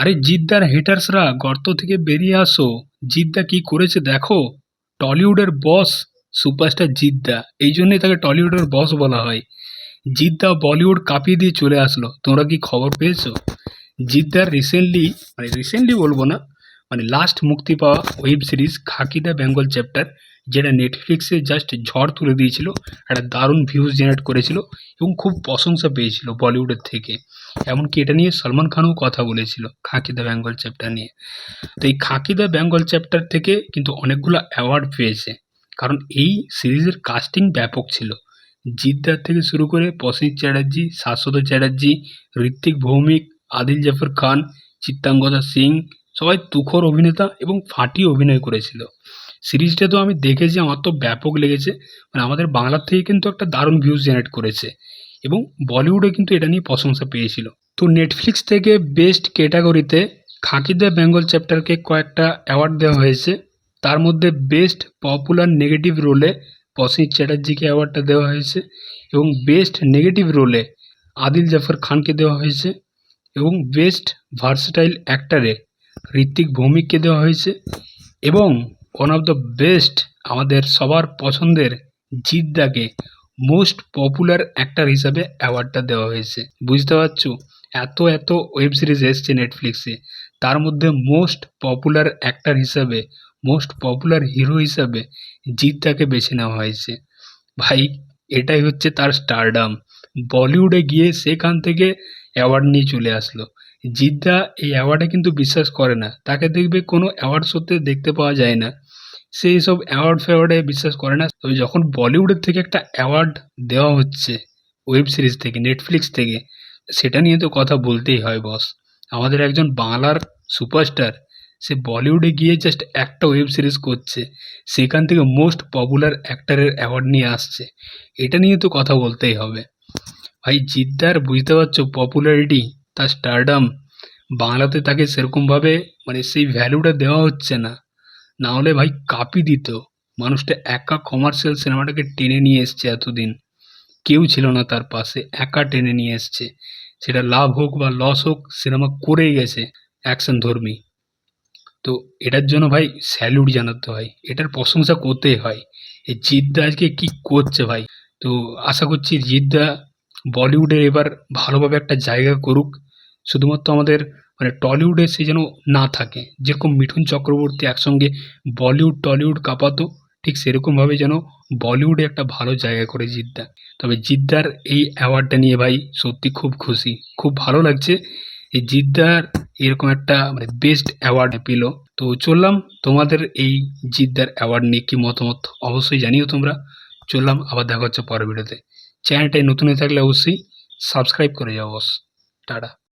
আরে জিদ্দার হেটার্সরা গর্ত থেকে বেরিয়ে আসো। জিদ্দা কি করেছে দেখো? টলিউডের বস সুপারস্টার জিদ্দা। এই জন্যই তাকে টলিউডের বস বলা হয়। জিদ্দা বলিউড কাঁপিয়ে দিয়ে চলে আসলো। তোমরা কি খবর পেয়েছ? জিদ্দার রিসেন্টলি মানে রিসেন্টলি বলব না মানে লাস্ট মুক্তি পাওয়া ওয়েব সিরিজ খাকিদা বেঙ্গল চ্যাপ্টার যেটা নেটফ্লিক্সে জাস্ট ঝড় তুলে দিয়েছিল, একটা দারুণ ভিউজ জেনারেট করেছিল এবং খুব প্রশংসা পেয়েছিল বলিউডের থেকে। এমনকি এটা নিয়ে সলমান খানও কথা বলেছিল খাকি দ্য বেঙ্গল চ্যাপ্টার নিয়ে। তো এই খাকি দ্য বেঙ্গল চ্যাপ্টার থেকে কিন্তু অনেকগুলো অ্যাওয়ার্ড পেয়েছে। কারণ এই সিরিজের কাস্টিং ব্যাপক ছিল। জিদ্দার থেকে শুরু করে প্রসেনজিৎ চ্যাটার্জি, শাশ্বত চ্যাটার্জি ঋত্বিক ভৌমিক, আদিল জাফর খান, চিত্তাঙ্গদা সিং সবাই তুখর অভিনেতা এবং ফাটিয়ে অভিনয় করেছিল। সিরিজটা তো আমি দেখেছি, আমার তো ব্যাপক লেগেছে। মানে আমাদের বাংলার থেকে কিন্তু একটা দারুণ ভিউজ জেনারেট করেছে। এবং বলিউডে কিন্তু এটা নিয়ে প্রশংসা পেয়েছিল। তো নেটফ্লিক্স থেকে বেস্ট ক্যাটাগরিতে খাকি দ্য বেঙ্গল চ্যাপ্টারকে কয়েকটা অ্যাওয়ার্ড দেওয়া হয়েছে। তার মধ্যে বেস্ট পপুলার নেগেটিভ রোলে প্রসেনজিৎ চ্যাটার্জিকে অ্যাওয়ার্ডটা দেওয়া হয়েছে এবং বেস্ট নেগেটিভ রোলে আদিল জাফর খানকে দেওয়া হয়েছে এবং বেস্ট ভার্সেটাইল অ্যাক্টারে ঋত্বিক ভৌমিককে দেওয়া হয়েছে এবং ওয়ান অফ দ্য বেস্ট আমাদের সবার পছন্দের জিদ্দাকে মোস্ট পপুলার অ্যাক্টার হিসাবে অ্যাওয়ার্ডটা দেওয়া হয়েছে। বুঝতে পারছ? এত এত ওয়েব সিরিজ এসছে নেটফ্লিক্সে তার মধ্যে মোস্ট পপুলার অ্যাক্টার হিসাবে মোস্ট পপুলার হিরো হিসাবে জিদ্দাকে বেছে নেওয়া হয়েছে। ভাই, এটাই হচ্ছে তার স্টারডাম বলিউডে গিয়ে সেখান থেকে অ্যাওয়ার্ড নিয়ে চলে আসলো। জিদ্দা এই অ্যাওয়ার্ডে কিন্তু বিশ্বাস করে না। তাকে দেখবে কোনো অ্যাওয়ার্ড শোতে দেখতে পাওয়া যায় না। সে এইসব অ্যাওয়ার্ড ফ্যাওয়ার্ডে বিশ্বাস করে না। তবে যখন বলিউডের থেকে একটা অ্যাওয়ার্ড দেওয়া হচ্ছে ওয়েব সিরিজ থেকে নেটফ্লিক্স থেকে, সেটা নিয়ে তো কথা বলতেই হয় বস আমাদের একজন বাংলার সুপারস্টার সে বলিউডে গিয়ে জাস্ট একটা ওয়েব সিরিজ করছে। সেখান থেকে মোস্ট পপুলার অ্যাক্টারের অ্যাওয়ার্ড নিয়ে আসছে। এটা নিয়ে তো কথা বলতেই হবে। ভাই, জিদ্দার, বুঝতে পারছ পপুলারিটি তার স্টারডাম বাংলাতে তাকে সেরকমভাবে মানে সেই ভ্যালুটা দেওয়া হচ্ছে না। না হলে ভাই কাঁপি দিত। মানুষটা একা কমার্শিয়াল সিনেমাটাকে টেনে নিয়ে এসছে এতদিন। কেউ ছিল না তার পাশে, একা টেনে নিয়ে এসছে। সেটা লাভ হোক বা লস হোক সিনেমা করেই গেছে অ্যাকশন ধর্মী। তো এটার জন্য ভাই স্যালুট জানাতে হয়। এটার প্রশংসা করতেই হয়। এই জিদ্দা আজকে কী করছে ভাই? তো আশা করছি জিদ্দা বলিউডে এবার ভালোভাবে একটা জায়গা করুক। শুধুমাত্র আমাদের মানে টলিউডে সে যেন না থাকে। যেরকম মিঠুন চক্রবর্তী একসঙ্গে বলিউড টলিউড কাঁপাতো, ঠিক সেরকমভাবে যেন বলিউডে একটা ভালো জায়গা করে জিদ্দা তবে জিদ্দার এই অ্যাওয়ার্ডটা নিয়ে ভাই সত্যি খুব খুশি। খুব ভালো লাগছে। এই জিদ্দার এরকম একটা মানে বেস্ট অ্যাওয়ার্ড পেল। তো চললাম, তোমাদের এই জিদ্দার অ্যাওয়ার্ড নিয়ে কী মতামত? অবশ্যই জানিও তোমরা। চললাম, আবার দেখা হচ্ছে পরের ভিডিওতে চ্যানেলটায় নতুন হয়ে থাকলে অবশ্যই সাবস্ক্রাইব করে যাও বস টাটা